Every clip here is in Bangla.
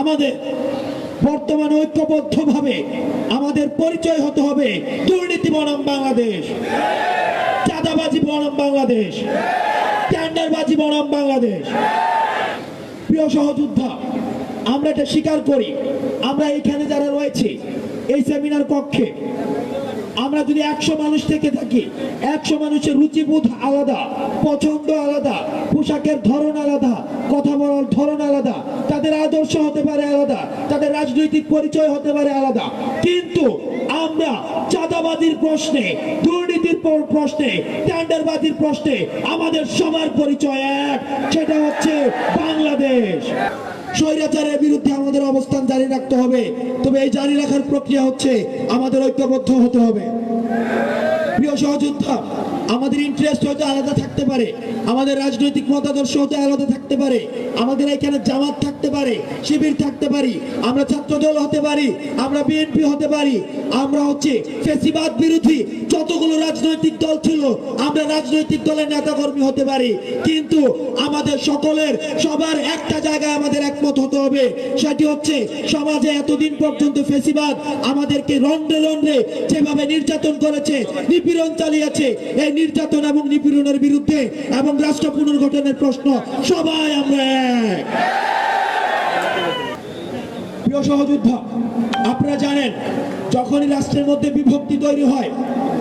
আমাদের বর্তমান ঐক্যবদ্ধভাবে আমাদের পরিচয় হতে হবে। দুর্নীতি বনাম বাংলাদেশ। চাঁদাবাজি বনাম বাংলাদেশ। টেন্ডারবাজি বনাম বাংলাদেশ। প্রিয় সহযোদ্ধা, আমরা এটা স্বীকার করি। আমরা এইখানে যারা রয়েছি, এই সেমিনার কক্ষে আমরা যদি একশো মানুষ থেকে থাকি, একশো মানুষের রুচিবোধ আলাদা, পছন্দ আলাদা, পোশাকের ধরন আলাদা, কথা বলার ধরন আলাদা, তাদের আদর্শ হতে পারে আলাদা, তাদের রাজনৈতিক পরিচয় হতে পারে আলাদা। কিন্তু আমরা চাঁদাবাদীর প্রশ্নে, দুর্নীতির প্রশ্নে ট্যান্ডারবাদীর প্রশ্নে আমাদের সবার পরিচয় এক, সেটা হচ্ছে বাংলাদেশ। স্বৈরাচারের বিরুদ্ধে আমাদের অবস্থান জারি রাখতে হবে। তবে এই জারি রাখার প্রক্রিয়া হচ্ছে আমাদের ঐক্যবদ্ধ হতে হবে। প্রিয় সহযোদ্ধা আমাদের ইন্টারেস্ট হয়তো আলাদা থাকতে পারে, আমাদের রাজনৈতিক মতাদর্শ হতে আলাদা থাকতে পারে, আমাদের এখানে জামাত থাকতে পারে, শিবির থাকতে পারি, আমরা ছাত্রদল হতে পারি, আমরা বিএনপি হতে পারি, আমরা হচ্ছে ফেসিবাদ বিরোধী যতগুলো রাজনৈতিক দল ছিল, আমরা রাজনৈতিক দলের নেতাকর্মী হতে পারি, কিন্তু আমাদের সকলের সবার একটা জায়গায় আমাদের একমত হতে হবে, সেটি হচ্ছে সমাজে এতদিন পর্যন্ত ফেসিবাদ আমাদেরকে রন্ধ্রে রন্ধ্রে যেভাবে নির্যাতন করেছে, নিপীড়ন চালিয়েছে, এই নির্যাতন এবং নিপীড়নের বিরুদ্ধে এবং রাষ্ট্র পুনর্গঠনের প্রশ্ন, সবাই আমরা প্রিয় সহযোদ্ধা, আপনারা জানেন, যখনই রাষ্ট্রের মধ্যে বিভক্তি তৈরি হয়,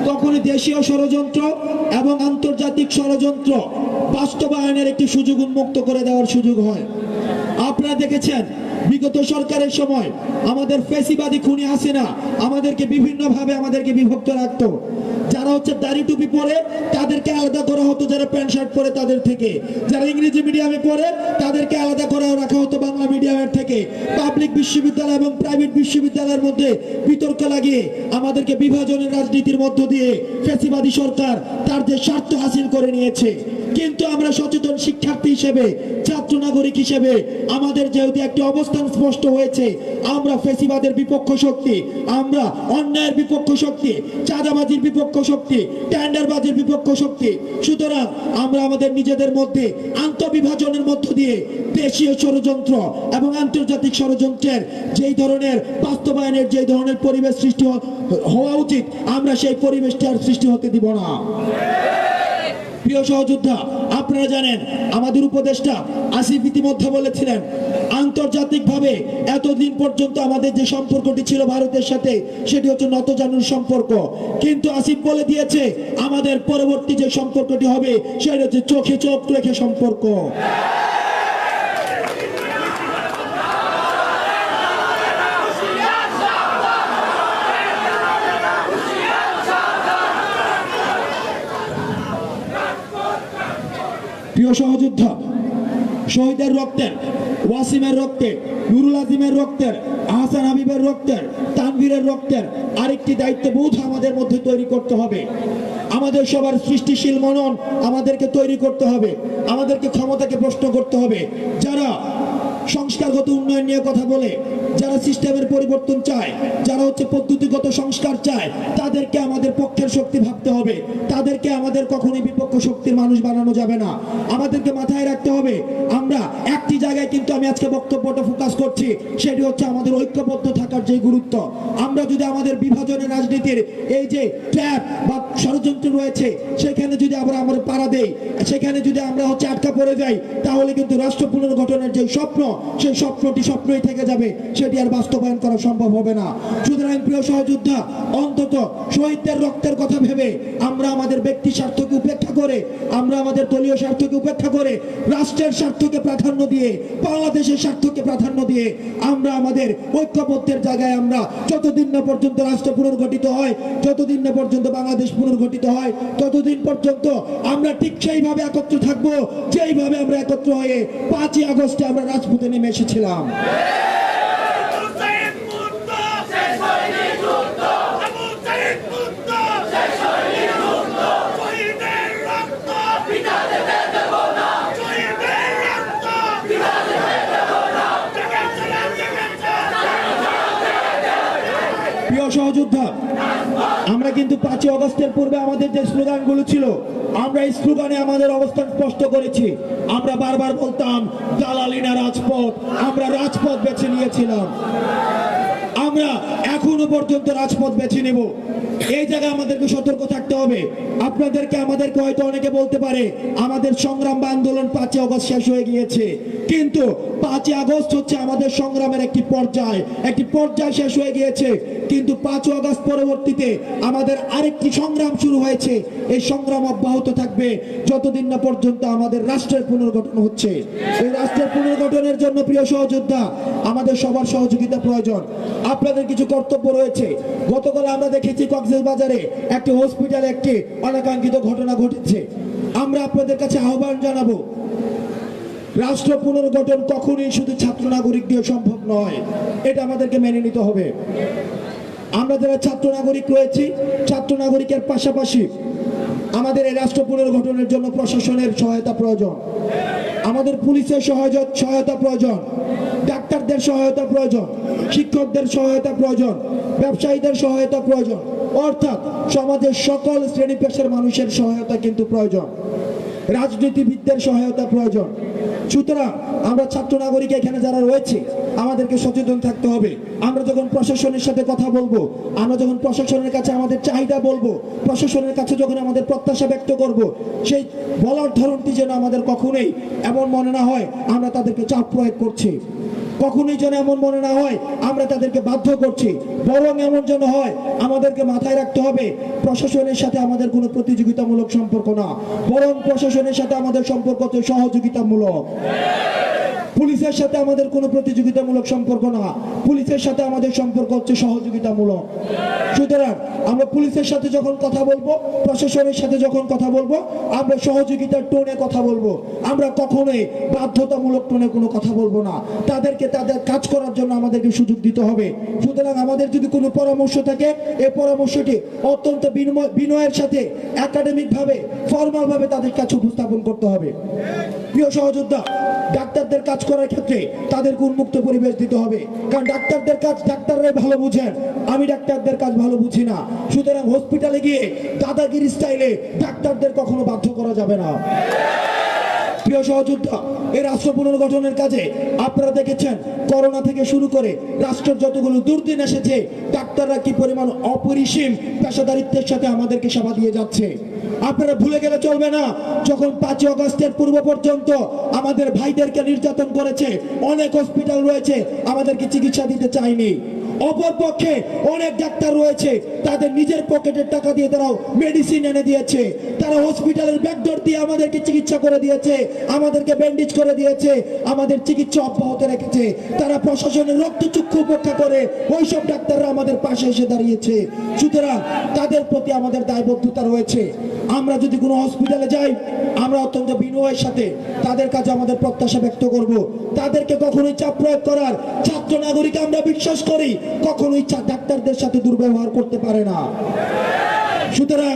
তখনই দেশীয় ষড়যন্ত্র এবং আন্তর্জাতিক ষড়যন্ত্র বাস্তবায়নের একটি সুযোগ উন্মুক্ত করে দেওয়ার সুযোগ হয়। আপনারা দেখেছেন, বিগত সরকারের সময় আমাদের ফেসিবাদী খুনি হাসিনা আমাদেরকে বিভিন্নভাবে আমাদেরকে বিভক্ত রাখতো। যারা হচ্ছে দাড়ি টুপি পরে, তাদেরকে আলাদা করা হতো, যারা প্যান্ট শার্ট পরে তাদের থেকে। যারা ইংরেজি মিডিয়ামে পড়ে, তাদেরকে আলাদা করা রাখা হতো বাংলা মিডিয়ামের থেকে। পাবলিক বিশ্ববিদ্যালয় এবং প্রাইভেট বিশ্ববিদ্যালয়ের মধ্যে বিতর্ক লাগিয়ে আমাদেরকে বিভাজনের রাজনীতির মধ্য দিয়ে ফেসিবাদী সরকার তার যে স্বার্থ হাসিল করে নিয়েছে। কিন্তু আমরা সচেতন শিক্ষার্থী হিসেবে, ছাত্র নাগরিক হিসেবে, আমাদের যেহেতু একটি অবস্থান স্পষ্ট হয়েছে, আমরা ফেসিবাদের বিপক্ষ শক্তি, আমরা অন্যায়ের বিপক্ষ শক্তি, চাঁদাবাজির বিপক্ষ শক্তি ট্যান্ডারবাজির বিপক্ষ শক্তি। সুতরাং আমরা আমাদের নিজেদের মধ্যে আন্তঃবিভাজনের মধ্য দিয়ে দেশীয় ষড়যন্ত্র এবং আন্তর্জাতিক ষড়যন্ত্রের যেই ধরনের বাস্তবায়নের, যেই ধরনের পরিবেশ সৃষ্টি হওয়া উচিত, আমরা সেই পরিবেশটি আর সৃষ্টি হতে দিব না। প্রিয় সহযোদ্ধা, আপনারা জানেন আমাদের উপদেষ্টা আসিফ ইতিমধ্যে বলেছিলেন, আন্তর্জাতিকভাবে এতদিন পর্যন্ত আমাদের যে সম্পর্কটি ছিল ভারতের সাথে, সেটি হচ্ছে নতজানুর সম্পর্ক। কিন্তু আসিফ বলে দিয়েছে, আমাদের পরবর্তী যে সম্পর্কটি হবে, সেটা হচ্ছে চোখে চোখ রেখে সম্পর্ক। সহযোদ্ধা, শহীদের রক্তের, ওয়াসিমের রক্তে নুরুল আজিমের রক্তের, আহসান হাবিবের রক্তের, তানভীরের রক্তের আরেকটি দায়িত্ববোধ আমাদের মধ্যে তৈরি করতে হবে। আমাদের সবার সৃষ্টিশীল মনন আমাদেরকে তৈরি করতে হবে। আমাদেরকে ক্ষমতাকে প্রশ্ন করতে হবে। যারা সংস্কারগত উন্নয়ন নিয়ে কথা বলে, যারা সিস্টেমের পরিবর্তন চায়, যারা হচ্ছে পদ্ধতিগত সংস্কার চায়, তাদেরকে আমাদের পক্ষের শক্তি ভাবতে হবে। তাদেরকে আমাদের কখনোই বিপক্ষ শক্তির মানুষ বানানো যাবে না। আমাদেরকে মাথায় রাখতে হবে, আমরা একটি জায়গায় কিন্তু আমি আজকে বক্তব্যটা ফোকাস করছি, সেটি হচ্ছে আমাদের ঐক্যবদ্ধ থাকার যে গুরুত্ব। আমরা যদি আমাদের বিভাজনের রাজনীতির এই যে ট্র্যাপ বা ষড়যন্ত্র রয়েছে, সেখানে যদি আমরা আমরা পাড়া দেই, সেখানে যদি আমরা হচ্ছে আটকা পড়ে যাই, তাহলে কিন্তু রাষ্ট্র পুনর্গঠনের যে স্বপ্ন সেই স্বপ্নটি স্বপ্নই থেকে যাবে, সেটি আর বাস্তবায়ন করা সম্ভব হবে না। সুতরাং প্রিয় সহযোদ্ধা, অন্তত শহীদদের রক্তের কথা ভেবে আমরা আমাদের ব্যক্তি স্বার্থকে উপেক্ষা করে, আমরা আমাদের দলীয় স্বার্থকে উপেক্ষা করে, রাষ্ট্রের স্বার্থকে প্রাধান্য দিয়ে, বাংলাদেশের স্বার্থকে প্রাধান্য দিয়ে আমরা আমাদের ঐক্যবদ্ধের জায়গায় আমরা যতদিন না পর্যন্ত রাষ্ট্র পুনর্গঠিত হয়, যতদিন না পর্যন্ত বাংলাদেশ পুনর্গঠিত হয়, ততদিন পর্যন্ত আমরা ঠিক সেইভাবে একত্র থাকব, যেইভাবে আমরা একত্র হয়ে পাঁচই আগস্টে আমরা রাজপথে নেমে এসেছিলাম মুজাহিদ মুক্ত শেষ হয়নি যুদ্ধ মুজাহিদ মুক্ত শেষ হয়নি যুদ্ধ শহীদের রক্ত পিতা দেবে দেব না শহীদের রক্ত পিতা দেবে দেব না জেগেছে জেগেছে প্রিয় সহযোদ্ধা আমরা কিন্তু পাঁচই অগস্টের পূর্বে আমাদের যে স্লোগানগুলো ছিল, আমরা এই স্লোগানে আমাদের অবস্থান স্পষ্ট করেছি। আমরা বারবার বলতাম দালালিনা রাজপথ, আমরা রাজপথ বেছে নিয়েছিলাম। আমরা এখনও পর্যন্ত রাজপথ বেছে নেব। এই জায়গায় আমাদেরকে সতর্ক থাকতে হবে। আপনাদেরকে, আমাদেরকে হয়তো অনেকে বলতে পারে, আমাদের সংগ্রাম বা আন্দোলন পাঁচই আগস্ট শেষ হয়ে গিয়েছে। কিন্তু পাঁচই আগস্ট হচ্ছে আমাদের সংগ্রামের একটি পর্যায়। একটি পর্যায় শেষ হয়ে গিয়েছে। কিন্তু পাঁচই আগস্ট পরবর্তীতে আমাদের আরেকটি সংগ্রাম শুরু হয়েছে। এই সংগ্রাম অব্যাহত থাকবে যতদিন না পর্যন্ত আমাদের রাষ্ট্রের পুনর্গঠন হচ্ছে। এই রাষ্ট্রের পুনর্গঠনের জন্য, প্রিয় সহযোদ্ধা, আমাদের সবার সহযোগিতা প্রয়োজন। আপনাদের কিছু কর্তব্য রয়েছে। গতকাল আমরা দেখেছি কক্সবাজারে একটি হসপিটালে একটি অনাকাঙ্ক্ষিত ঘটনা ঘটেছে। আমরা আপনাদের কাছে আহ্বান জানাব, রাষ্ট্র পুনর্গঠন কখনোই শুধু ছাত্র নাগরিক দিয়ে সম্ভব নয়, এটা আমাদেরকে মেনে নিতে হবে। আমরা যারা ছাত্র নাগরিক রয়েছি, ছাত্র নাগরিকের পাশাপাশি আমাদের এই রাষ্ট্র পুনর্গঠনের জন্য প্রশাসনের সহায়তা প্রয়োজন। আমাদের পুলিশের সহায়ত সহায়তা প্রয়োজন। ডাক্তারদের সহায়তা প্রয়োজন। শিক্ষকদের সহায়তা প্রয়োজন। ব্যবসায়ীদের সহায়তা প্রয়োজন। অর্থাৎ সমাজের সকল শ্রেণি পেশার মানুষের সহায়তা কিন্তু প্রয়োজন। রাজনীতিবিদদের সহায়তা প্রয়োজন। সুতরাং আমরা ছাত্র নাগরিক এখানে যারা রয়েছে, আমাদেরকে সচেতন থাকতে হবে। আমরা যখন প্রশাসনের সাথে কথা বলব, আমরা যখন প্রশাসনের কাছে আমাদের চাহিদা বলব, প্রশাসনের কাছে যখন আমাদের প্রত্যাশা ব্যক্ত করব, সেই বলার ধরনটি যেন আমাদের কখনোই এমন মনে না হয়, আমরা তাদেরকে চাপ প্রয়োগ করছি। কখনোই যেন এমন মনে না হয়, আমরা তাদেরকে বাধ্য করছি। বরং এমন যেন হয়, আমাদেরকে মাথায় রাখতে হবে, প্রশাসনের সাথে আমাদের কোনো প্রতিযোগিতামূলক সম্পর্ক না। বরং প্রশাসনের সাথে আমাদের সম্পর্ক তো সহযোগিতামূলক। পুলিশের সাথে আমাদের কোনো প্রতিযোগিতামূলক সম্পর্ক না। পুলিশের সাথে আমাদের সম্পর্ক হচ্ছে সহযোগিতামূলক। সুতরাং আমরা পুলিশের সাথে যখন কথা বলব, প্রশাসনের সাথে যখন কথা বলব, আমরা সহযোগিতার টোনে কথা বলব। আমরা কখনোই বাধ্যতামূলক টোনে কোনো কথা বলব না। তাদেরকে তাদের কাজ করার জন্য আমাদেরকে সুযোগ দিতে হবে। সুতরাং আমাদের যদি কোনো পরামর্শ থাকে এই পরামর্শটি অত্যন্ত বিনয়ের সাথে একাডেমিক ভাবে ফর্মাল ভাবে তাদের কাছে উপস্থাপন করতে হবে। প্রিয় সহযোদ্ধা, ডাক্তারদের কাজ করার ক্ষেত্রে তাদেরকে উন্মুক্ত পরিবেশ দিতে হবে। কারণ ডাক্তারদের কাজ ডাক্তাররাই ভালো বুঝেন। আমি ডাক্তারদের কাজ ভালো বুঝি না। সুতরাং হসপিটালে গিয়ে দাদাগিরি স্টাইলে ডাক্তারদের কখনো বাধ্য করা যাবে না। প্রিয় সহযোদ্ধা রাষ্ট্র পুনর্গঠনের কাজে আপনারা দেখেছেন, করোনা থেকে শুরু করে রাষ্ট্রের যতগুলো দুর্দিন এসেছে, ডাক্তাররা কি পরিমাণ অপরিসীম পেশাদারিত্বের সাথে আমাদেরকে সেবা দিয়ে যাচ্ছে? আপনারা ভুলে গেলে চলবে না, যখন পাঁচই অগস্টের পূর্ব পর্যন্ত আমাদের ভাইদেরকে নির্যাতন করেছে, অনেক হসপিটাল রয়েছে, আমাদেরকে চিকিৎসা দিতে চায়নি। অপরপক্ষে অনেক ডাক্তার রয়েছে, তাদের নিজের পকেটের টাকা দিয়ে তারাও মেডিসিন এনে দিয়েছে। তারা হসপিটালের ব্যাকডোর দিয়ে আমাদেরকে চিকিৎসা করে দিয়েছে, আমাদেরকে ব্যান্ডেজ করে দিয়েছে, আমাদের চিকিৎসা অব্যাহত রেখেছে। তারা প্রশাসনের রক্তচক্ষু উপেক্ষা করে ওইসব ডাক্তাররা আমাদের পাশে এসে দাঁড়িয়েছে। সুতরাং তাদের প্রতি আমাদের দায়বদ্ধতা রয়েছে। আমরা যদি কোনো হসপিটালে যাই, আমরা অত্যন্ত বিনয়ের সাথে তাদের কাছে আমাদের প্রত্যাশা ব্যক্ত করব। তাদেরকে কখনোই চাপ প্রয়োগ করার ছাত্র নাগরিক আমরা বিশ্বাস করি কখনোই ইচ্ছা ডাক্তারদের সাথে দুর্ব্যবহার করতে পারে না। সুতরাং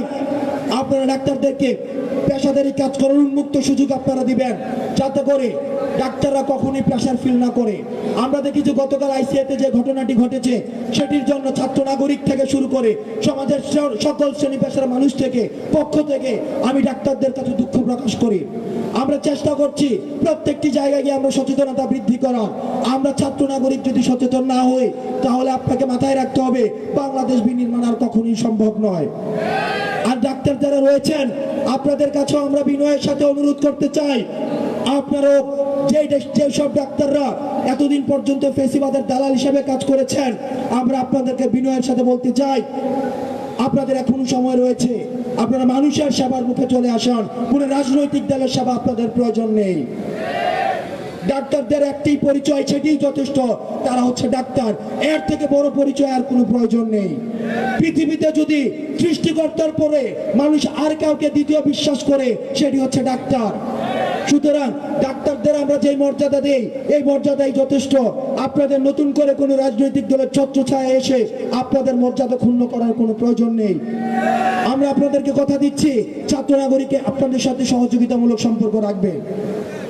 আপনারা ডাক্তারদেরকে পেশাদারি কাজ করার উন্মুক্ত সুযোগ আপনারা দিবেন। যাতে করে ডাক্তাররা কখনোই প্রেশার ফিল না করে। আমরা দেখি যে গতকাল আইসিআইতে যে ঘটনাটি ঘটেছে, সেটির জন্য ছাত্র নাগরিক থেকে শুরু করে সমাজের সকল শ্রেণি পেশার মানুষ থেকে, পক্ষ থেকে আমি ডাক্তারদের কাছে দুঃখ প্রকাশ করি। আমরা চেষ্টা করছি প্রত্যেকটি জায়গায় গিয়ে আমরা সচেতনতা বৃদ্ধি করার। আমরা ছাত্র নাগরিক যদি সচেতন না হই, তাহলে আপনাকে মাথায় রাখতে হবে, বাংলাদেশ বিনির্মাণ আর কখনোই সম্ভব নয়। আর ডাক্তার যারা রয়েছেন, আপনাদের কাছেও আমরা বিনয়ের সাথে অনুরোধ করতে চাই আপনারাও যে যেসব ডাক্তাররা এতদিন পর্যন্ত ফেসিবাদের দালাল হিসেবে কাজ করেছেন, আমরা আপনাদেরকে বিনয়ের সাথে বলতে চাই, আপনাদের এখনও সময় রয়েছে, আপনারা মানুষের সেবার মুখে চলে আসুন, কোনো রাজনৈতিক দলের সেবা আপনাদের প্রয়োজন নেই। ডাক্তারদের একটি পরিচয় সেটিই যথেষ্ট, তারা হচ্ছে ডাক্তার, এর থেকে বড় পরিচয় আর কোনো প্রয়োজন নেই। পৃথিবীতে যদি সৃষ্টিকর্তার পরে মানুষ আর কাউকে দ্বিতীয় বিশ্বাস করে, সেটি হচ্ছে ডাক্তার। সুতরাং ডাক্তারদের আমরা যে মর্যাদা দেই, এই মর্যাদাই যথেষ্ট। আপনাদের নতুন করে কোনো রাজনৈতিক দলের ছত্র ছায়া এসে আপনাদের মর্যাদা ক্ষুণ্ণ করার কোনো প্রয়োজন নেই। আমরা আপনাদেরকে কথা দিচ্ছি, ছাত্র নাগরিকে আপনাদের সাথে সহযোগিতামূলক সম্পর্ক রাখবে।